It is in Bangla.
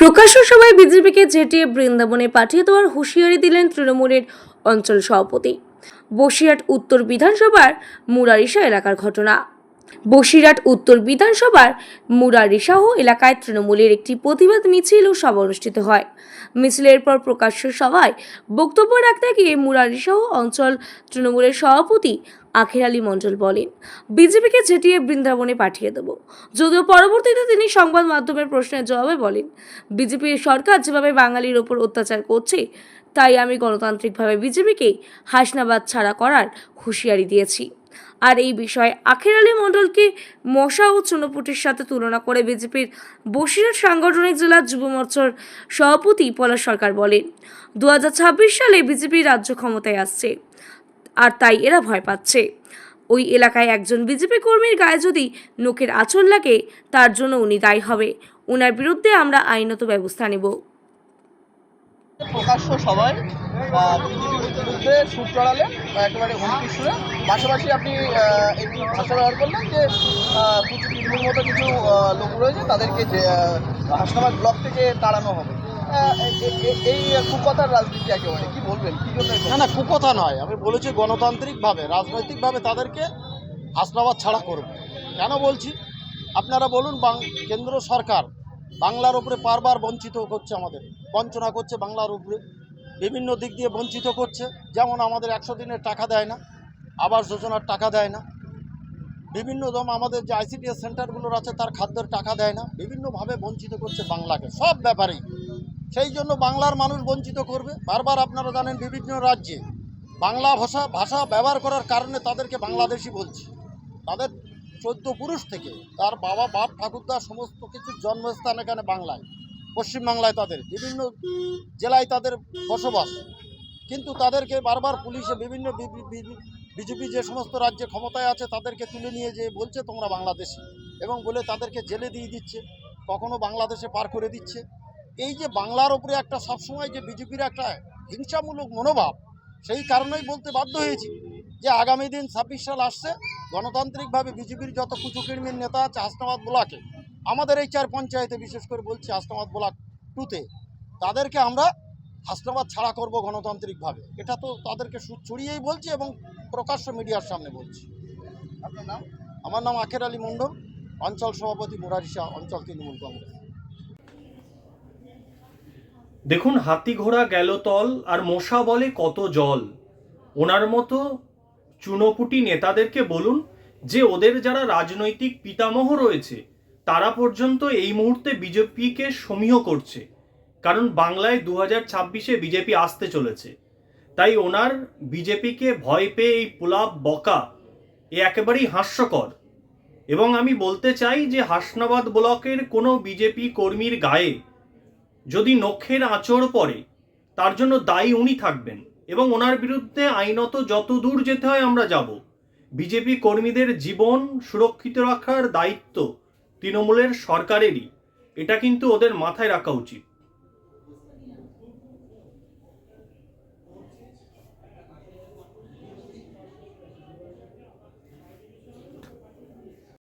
প্রকাশ্য সভায় বিজেপিকে জেটিয়ে বৃন্দাবনে পাঠিয়ে দেওয়ার হুঁশিয়ারি দিলেন তৃণমূলের অঞ্চল সভাপতি। বসিরহাট উত্তর বিধানসভার মুরারিশা এলাকার ঘটনা। বসিরহাট উত্তর বিধানসভার মুরারিশাহ এলাকায় তৃণমূলের একটি প্রতিবাদ মিছিল ও সভা অনুষ্ঠিত হয়। মিছিলের পর প্রকাশ্য সভায় বক্তব্য রাখতে গিয়ে মুরারিশাহ অঞ্চল তৃণমূলের সভাপতি আখের আলী মণ্ডল বলেন, বিজেপিকে ঝেঁটিয়ে বৃন্দাবনে পাঠিয়ে দেব। যদিও পরবর্তীতে তিনি সংবাদ মাধ্যমের প্রশ্নের জবাবে বলেন বিজেপির সরকার যেভাবে বাঙালির ওপর অত্যাচার করছে, তাই আমি গণতান্ত্রিকভাবে বিজেপিকে হাসনাবাদ ছাড়া করার হুঁশিয়ারি দিয়েছি। আর এই বিষয়ে আখের আলী মণ্ডলকে মশা ও চুনোপুটির সাথে তুলনা করে বিজেপির বসিরহাট সাংগঠনিক জেলার যুব মোর্চার সভাপতি পলাশ সরকার বলেন দু হাজার ছাব্বিশ সালে বিজেপি রাজ্য ক্ষমতায় আসছে আর তাই এরা ভয় পাচ্ছে। ওই এলাকায় একজন বিজেপি কর্মীর গায়ে যদি নোকের আঁচল লাগে, তার জন্য উনি দায়ী হবে। ওনার বিরুদ্ধে আমরা আইনত ব্যবস্থা নেব। প্রকাশ্য সবাই বিজেপির সুর চড়ালেন একেবারে হুমকি সুরে পাশাপাশি আপনি একটি ভাষা ব্যবহার করলেন যে কিছু তৃণমূল মতো কিছু লোক রয়েছে তাদেরকে হাসনাবাদ ব্লক থেকে তাড়ানো হবে। এই কুকথার রাজনীতি একেবারে, কি বলবেন? কি জন্য না না, কুকথা নয়। আমি বলেছি গণতান্ত্রিকভাবে, রাজনৈতিকভাবে তাদেরকে হাসনাবাদ ছাড়া করব। কেন বলছি? আপনারা বলুন, বাং কেন্দ্র সরকার বাংলার উপরে বারবার বঞ্চিত করছে আমাদের। বঞ্চনা করছে বাংলার উপরে। বিভিন্ন দিক দিয়ে বঞ্চিত করছে। যেমন আমাদের একশো দিনের টাকা দেয় না, আবাস যোজনার টাকা দেয় না। বিভিন্ন দম আমাদের যে আইসিডিএস সেন্টারগুলোর আছে, তার খাদ্যের টাকা দেয় না। বিভিন্নভাবে বঞ্চিত করছে বাংলাকে। সব ব্যাপারেই। সেই জন্য বাংলার মানুষ বঞ্চিত করবে। বারবার আপনারা জানেন, বিভিন্ন রাজ্যে বাংলা ভাষা ভাষা ব্যবহার করার কারণে তাদেরকে বাংলাদেশি বলছি। তাদের চোদ্দ পুরুষ থেকে তার বাবা, বাপ, ঠাকুরদা সমস্ত কিছুর জন্মস্থান এখানে বাংলায়, পশ্চিমবাংলায় তাদের, বিভিন্ন জেলায় তাদের বসবাস। কিন্তু তাদেরকে বারবার পুলিশে বিভিন্ন বিজেপি যে সমস্ত রাজ্যে ক্ষমতায় আছে, তাদেরকে তুলে নিয়ে যে বলছে, তোমরা বাংলাদেশি। এবং বলে তাদেরকে জেলে দিয়ে দিচ্ছে, কখনো বাংলাদেশে পার করে দিচ্ছে। এই যে বাংলার ওপরে একটা সবসময় যে বিজেপির একটা হিংসামূলক মনোভাব, সেই কারণেই বলতে বাধ্য হয়েছি যে আগামী দিন ছাব্বিশ সাল আসছে গণতান্ত্রিকভাবে বিজেপির যত কুচুকির্মির নেতা আছে হাসনাবাদ ব্লকে আমাদের এই চার পঞ্চায়েতে বিশেষ করে বলছি হাসনাবাদ ব্লক টুতে তাদেরকে আমরা হাসনাবাদ ছাড়া করব গণতান্ত্রিকভাবে। এটা তো তাদেরকে সুদ ছড়িয়েই বলছি এবং প্রকাশ্য মিডিয়ার সামনে বলছি। আপনার নাম? আমার নাম আখের আলী মণ্ডল অঞ্চল সভাপতি মুরারিশা অঞ্চল তৃণমূল কংগ্রেস। দেখুন হাতি ঘোড়া গেল তল আর মশা বলে কত জল। ওনার মতো চুনোপুটি নেতাদেরকে বলুন যে ওদের যারা রাজনৈতিক পিতামহ রয়েছে, তারা পর্যন্ত এই মুহূর্তে বিজেপিকে সমীহ করছে। কারণ বাংলায় দু হাজার ছাব্বিশে বিজেপি আসতে চলেছে। তাই ওনার বিজেপিকে ভয় পেয়ে এই পোলাপ বকা এ একেবারেই হাস্যকর। এবং আমি বলতে চাই যে হাসনাবাদ ব্লকের কোনো বিজেপি কর্মীর গায়ে যদি নখের আঁচড় পড়ে, তার জন্য দায়ী উনি থাকবেন। এবং ওনার বিরুদ্ধে আইনত যত দূর যেতে হয় আমরা যাব। বিজেপি কর্মীদের জীবন সুরক্ষিত রাখার দায়িত্ব তৃণমূলের সরকারেরই। এটা কিন্তু ওদের মাথায় রাখা উচিত।